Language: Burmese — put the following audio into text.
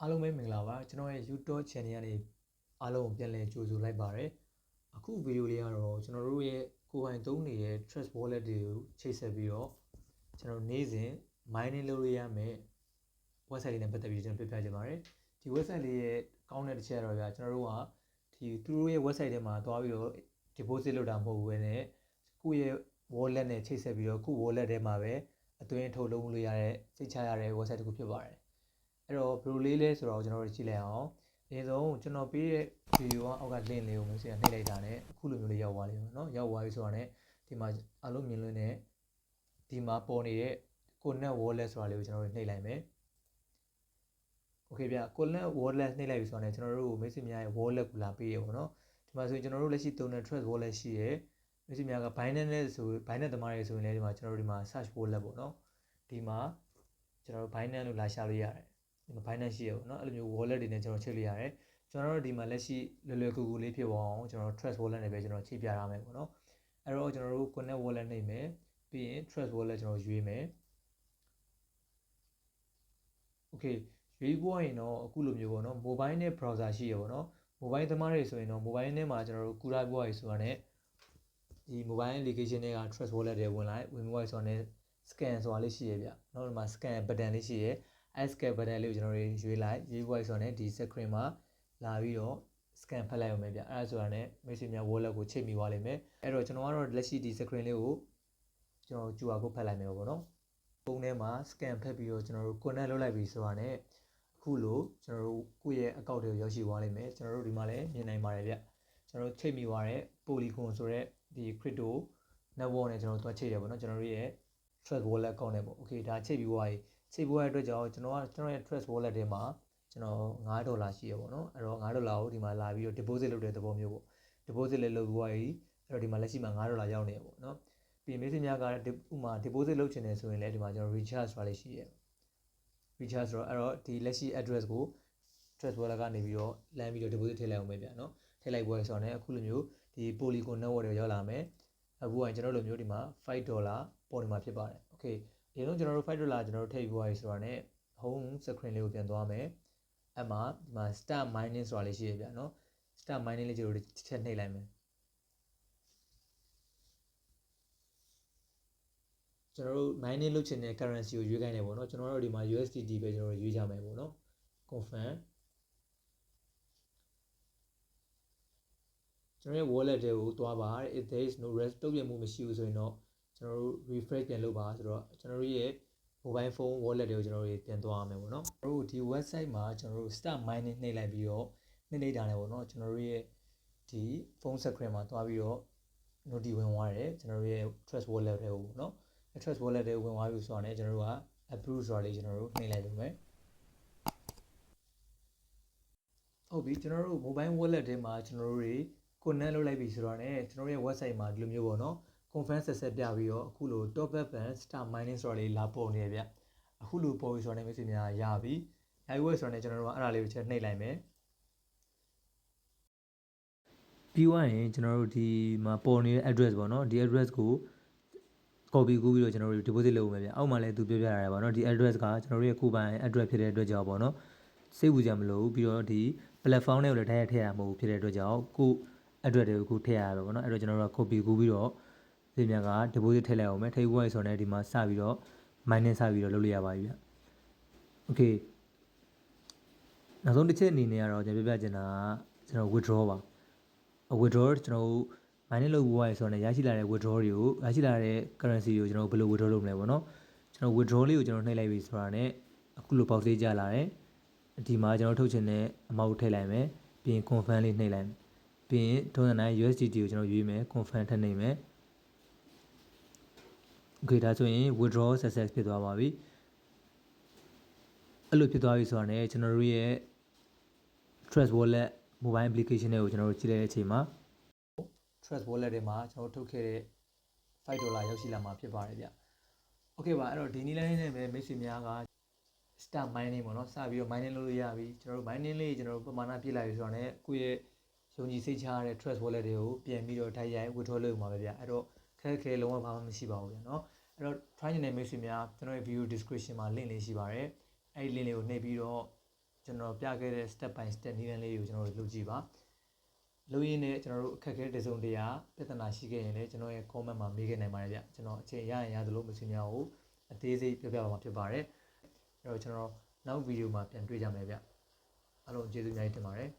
အားလုံးပဲမင်္ဂလာပါကျွန်တော်ရဲ့ YouTube channel ကနေအားလုံးကိုပြန်လည်ကြိုဆိုလိုက်ပါရစေအခုဗီဒီယိုလေးကတော့ကျွန်တော်တို့ရဲ့ကိုယ်ပိုင်သုံးနေတဲ့ Trust Wallet တွေကိုချိတ်ဆက်ပြီးတော့ကျွန်တော်နေ့စဉ် mining လုပ်ရမယ် website လေးနဲ့ပတ်သက်ပြီးကျွန်တော်ပြပြချင်ပါတယ်ဒီ website လေးရဲ့ကောင်းတဲ့တစ်ချက်တော့ဗျာကျွန်တော်တို့ကဒီသူတို့ရဲ့ website ထဲမှာသွားပြီးတော့ deposit လုပ်တာမဟုတ်ဘူးပဲနဲ့ကိုယ့်ရဲ့ wallet နဲ့ချိတ်ဆက်ပြီးတော့ခု wallet ထဲမှာပဲအသွင်းထုတ်လုပ်လို့ရတဲ့စိတ်ချရတဲ့ website တစ်ခုဖြစ်ပါတယ် အဲ့တော့ဘယ်လိုလေးလဲဆိုတော့ကျွန်တော်တို့ကြည့်လိုက်အောင်အရင်ဆုံးကျွန်တော်ပေးတဲ့ဗီဒီယိုကအောက်က link လေးကိုမျိုးစရနှိပ်လိုက်တာနဲ့အခုလိုမျိုးလေးရောက်သွားလိမ့်မယ်เนาะရောက်သွားပြီဆိုတာနဲ့ဒီမှာအလုံးမြင်လွန်းတဲ့ဒီမှာပေါ်နေတဲ့ connect wallet ဆိုတာလေးကိုကျွန်တော်တို့နှိပ်လိုက်မယ်โอเคဗျ connect wallet နှိပ်လိုက်ပြီဆိုတာနဲ့ကျွန်တော်တို့မိတ်ဆွေများရဲ့ wallet ကိုလာပေးရပေါ့เนาะဒီမှာဆိုရင်ကျွန်တော်တို့လက်ရှိသုံးတဲ့ trust wallet ရှိရယ်မိတ်ဆွေများက Binance နဲ့ဆို Binance တမားတွေဆိုရင်လည်းဒီမှာကျွန်တော်တို့ဒီမှာ search wallet ပေါ့เนาะဒီမှာကျွန်တော်တို့ Binance လို့လာရှာလို့ရတယ်ဒီမှာ Binance ရှိရပေါ့နော်အဲ့လိုမျိုး wallet တွေနဲ့ကျွန်တော်ချိတ်လို့ရတယ်ကျွန်တော်တို့ဒီမှာလက်ရှိလွယ်လွယ်ကူကူလေးဖြစ်ပေါ်အောင်ကျွန်တော် trust wallet နဲ့ပဲကျွန်တော်ချိတ်ပြရမယ်ပေါ့နော်အဲ့တော့ကျွန်တော်တို့ connect wallet နှိပ်မယ်ပြီးရင် trust wallet ကျွန်တော်ရွေးမယ် okay ရွေးပေါ်ရင်တော့အခုလိုမျိုးပေါ့နော် mobile နဲ့ browser ရှိရပေါ့နော် mobile သမားတွေဆိုရင်တော့ mobile နဲ့မှာကျွန်တော်တို့ QR code ရေးဆိုတာ ਨੇ ဒီ mobile application တွေက trust wallet တွေဝင်လိုက်ဝင်ပြီးတော့ဆိုတာ ਨੇ scan ဆိုတာလေးရှိရဗျနော်ဒီမှာ scan button လေးရှိရ scan button လေးကိုကျွန်တော်တို့ရွေးလိုက်ရွေးဖို့ရဆိုတာနဲ့ဒီ screen မှာလာပြီးတော့ scan ဖတ်လိုက်အောင်ပဲဗျအဲ့ဒါဆိုတာနဲ့မိတ်ဆွေများ wallet ကိုချိန်မိသွားလိမ့်မယ်အဲ့တော့ကျွန်တော်ကတော့လက်ရှိဒီ screen လေးကိုကျွန်တော် QR code ဖတ်လိုက်မယ်ပေါ့နော်ပုံထဲမှာ scan ဖတ်ပြီးတော့ကျွန်တော်တို့ connect လုပ်လိုက်ပြီဆိုတာနဲ့အခုလိုကျွန်တော်တို့ကိုယ့်ရဲ့ account တွေကိုရောက်ရှိသွားလိမ့်မယ်ကျွန်တော်တို့ဒီမှာလည်းမြင်နိုင်ပါတယ်ဗျကျွန်တော်တို့ချိန်မိသွားတဲ့ Polygon ဆိုတဲ့ဒီ crypto network နဲ့ကျွန်တော်တို့သွားချိန်တယ်ပေါ့နော်ကျွန်တော်တို့ရဲ့ Trust Wallet account နဲ့ပေါ့ Okay ဒါချိန်ပြီးသွားပြီ ချိန်ပြီးသွားတဲ့အတွက်ကြောင့်ကျွန်တော်ကကျွန်တော်ရဲ့ Trust Wallet ထဲမှာကျွန်တော်9ဒေါ်လာရှိရပေါ့နော်အဲ့တော့9ဒေါ်လာကိုဒီမှာလာပြီးတော့ deposit လုပ်တဲ့သဘောမျိုးပေါ့ deposit လည်းလုပ်ပြီးသွားပြီအဲ့တော့ဒီမှာလက်ရှိမှာ9ဒေါ်လာရောက်နေရပေါ့နော်ပြီးမေးစင်းများကဥမာ deposit လုပ်ချင်တယ်ဆိုရင်လည်းဒီမှာကျွန်တော် recharge ဆိုတာလေးရှိရ recharge ဆိုတော့အဲ့တော့ဒီလက်ရှိ address ကို Trust Wallet ကနေပြီးတော့လမ်းပြီးတော့ deposit ထည့်လိုက်အောင်ပဲဗျာနော်ထည့်လိုက်ပွဲဆိုတော့လည်းအခုလိုမျိုးဒီ Polygon network တွေရောက်လာမယ်အခုကကျွန်တော်တို့လိုမျိုးဒီမှာ5ဒေါ်လာပေါ်နေမှာဖြစ်ပါတယ် okay အရင်ဆုံးကျွန်တော်တို့5ဒေါ်လာကျွန်တော်တို့ထည့်ပြီးသွားပြီဆိုတော့ ਨੇ home screen လေးကိုပြန်သွားမယ်အဲ့မှာဒီမှာ start mining ဆိုတာလေးရှိရဗျာနော် start mining လေးကျွန်တော်တို့ချက်နှိပ်လိုက်မယ်ကျွန်တော်တို့ mining လုပ်ချင်တဲ့ currency ကိုရွေးခိုင်းတယ်ပေါ့နော်ကျွန်တော်တို့ဒီမှာ USDT ပဲကျွန်တော်တို့ရွေးကြမယ်ပေါ့နော် confirm ကျွန်တော်ရဲ့ wallet တွေကိုသွားပါ if there is no rest တုံ့ပြန်မှုမရှိဘူးဆိုရင်တော့ ကျွန်တော်တို့ refresh ပြန်လုပ်ပါဆိုတော့ကျွန်တော်တို့ရဲ့ mobile phone wallet တွေကိုကျွန်တော်တို့ပြန်သွားရမယ်ပေါ့နော်ကျွန်တော်တို့ဒီ website မှာကျွန်တော်တို့ start mining နှိပ်လိုက်ပြီးတော့နှိပ်လိုက်တာလည်းပေါ့နော်ကျွန်တော်တို့ရဲ့ဒီ phone screen မှာသွားပြီးတော့ noti ဝင်သွားတယ်ကျွန်တော်တို့ရဲ့ trust wallet တွေကိုပေါ့နော် trust wallet တွေဝင်သွားပြီဆိုတော့လည်းကျွန်တော်တို့က approve ဆိုတာလေးကျွန်တော်တို့နှိပ်လိုက်လို့မယ်ဟုတ်ပြီကျွန်တော်တို့ mobile wallet ထဲမှာကျွန်တော်တို့တွေ connect လုပ်လိုက်ပြီဆိုတော့ ਨੇ ကျွန်တော်တို့ရဲ့ website မှာဒီလိုမျိုးပေါ့နော် conference ဆက်ဆက်ပြပြီးတော့အခုလို top up and start mining ဆိုတာလေးလာပေါ်နေရဗျအခုလိုပေါ်ပြီဆိုတော့ ਨੇ မိတ်ဆွေများရပြီရပြီဝက်ဆိုတော့ ne ကျွန်တော်တို့ကအဲ့ဒါလေးကိုချက်နှိပ်လိုက်မယ်ပြီးသွားရင်ကျွန်တော်တို့ဒီမှာပေါ်နေတဲ့ address ပေါ့နော်ဒီ address ကို copy ကူးပြီးတော့ကျွန်တော်တို့ deposit လုပ်ဦးမယ်ဗျအောက်မှာလည်းသူပြောပြရတယ်ပေါ့နော်ဒီ address ကကျွန်တော်တို့ရဲ့ကိုယ်ပိုင် address ဖြစ်တဲ့အတွက်ကြောင့်ပေါ့နော်စိတ်ဝူကြမလို့ပြီးတော့ဒီ platform တွေကိုလည်းတိုက်ရိုက်ထည့်ရမှာမဟုတ်ဖြစ်တဲ့အတွက်ကြောင့်ကို address တွေကိုခုထည့်ရတာပေါ့နော်အဲ့တော့ကျွန်တော်တို့က copy ကူးပြီးတော့ ဒီမြတ်က deposit ထည့်လိုက်အောင်မယ်ထည့်ဖို့ရဆိုတော့ဒီမှာစပြီးတော့ minus စပြီးတော့လုပ်လို့ရပါပြီဗျ okay နောက်ဆုံးတစ်ချက်အနေနဲ့ကတော့ကျွန်တော်ပြပြချင်တာကကျွန်တော် withdraw ပါ withdraw ကျွန်တော်တို့ mining လုပ်ဖို့ရဆိုတော့ရရှိလာတဲ့ withdraw တွေကိုရရှိလာတဲ့ currency ကိုကျွန်တော်ဘယ်လို withdraw လုပ်မလဲပေါ့နော်ကျွန်တော် withdraw လေးကိုကျွန်တော်နှိပ်လိုက်ပြီဆိုတာနဲ့အခုလို box လေးကြလာတယ်ဒီမှာကျွန်တော်ထုတ်ချင်တဲ့ amount ထည့်လိုက်မယ်ပြီးရင် confirm လေးနှိပ်လိုက်မယ်ပြီးရင်ထုံးစံတိုင်း USDT ကိုကျွန်တော်ရွေးမယ် confirm ထည့်နှိပ်မယ် okay ဒါဆိုရင် withdraw success ဖြစ်သွားပါပြီအဲ့လိုဖြစ်သွားပြီဆိုတာ ਨੇ ကျွန်တော်တို့ရဲ့ Trust Wallet mobile application တွေကိုကျွန်တော်တို့ကြည့်လိုက်တဲ့အချိန်မှာ Trust Wallet တွေမှာကျွန်တော်တို့ထုတ်ခဲ့တဲ့5ဒေါ်လာရောက်ရှိလာမှာဖြစ်ပါတယ်ဗျ။ Okay ပါအဲ့တော့ဒီနည်းလမ်းလေးနဲ့ပဲမိတ်ဆွေများက start mining ပေါ့နော်စပြီးတော့ mining လုပ်လို့ရပြီကျွန်တော်တို့ mining လေးကျွန်တော်တို့ပမာဏပြည့်လိုက်ပြီဆိုတော့ ਨੇ ကိုယ့်ရဲ့ယုံကြည်စိတ်ချရတဲ့ Trust Wallet တွေကိုပြန်ပြီးတော့ထိုက်ရိုက် withdraw လုပ်မှာပဲဗျအဲ့တော့ ခက်ခဲလုံးဝဘာမှမရှိပါဘူးဗျနော်အဲ့တော့ try နေတဲ့မိတ်ဆွေများကျွန်တော်ရဲ့ video description မှာ link လေးရှိပါတယ်အဲ့ဒီ link လေးကိုနှိပ်ပြီးတော့ကျွန်တော်ပြခဲ့တဲ့ step by step နည်းလမ်းလေးကိုကျွန်တော်တို့လုပ်ကြည့်ပါလုပ်ရင်းနဲ့ကျွန်တော်တို့အခက်အခဲတစ်စုံတစ်ရာပြဿနာရှိခဲ့ရင်လည်းကျွန်တော်ရဲ့ comment မှာမေးခဲ့နိုင်ပါတယ်ဗျကျွန်တော်အချိန်ရရင်ရသလိုမစီများကိုအသေးစိတ်ပြောပြပါမှာဖြစ်ပါတယ်အဲ့တော့ကျွန်တော်နောက်ဗီဒီယိုမှာပြန်တွေ့ကြမယ်ဗျအားလုံးကျေးဇူးအများကြီးတင်ပါတယ်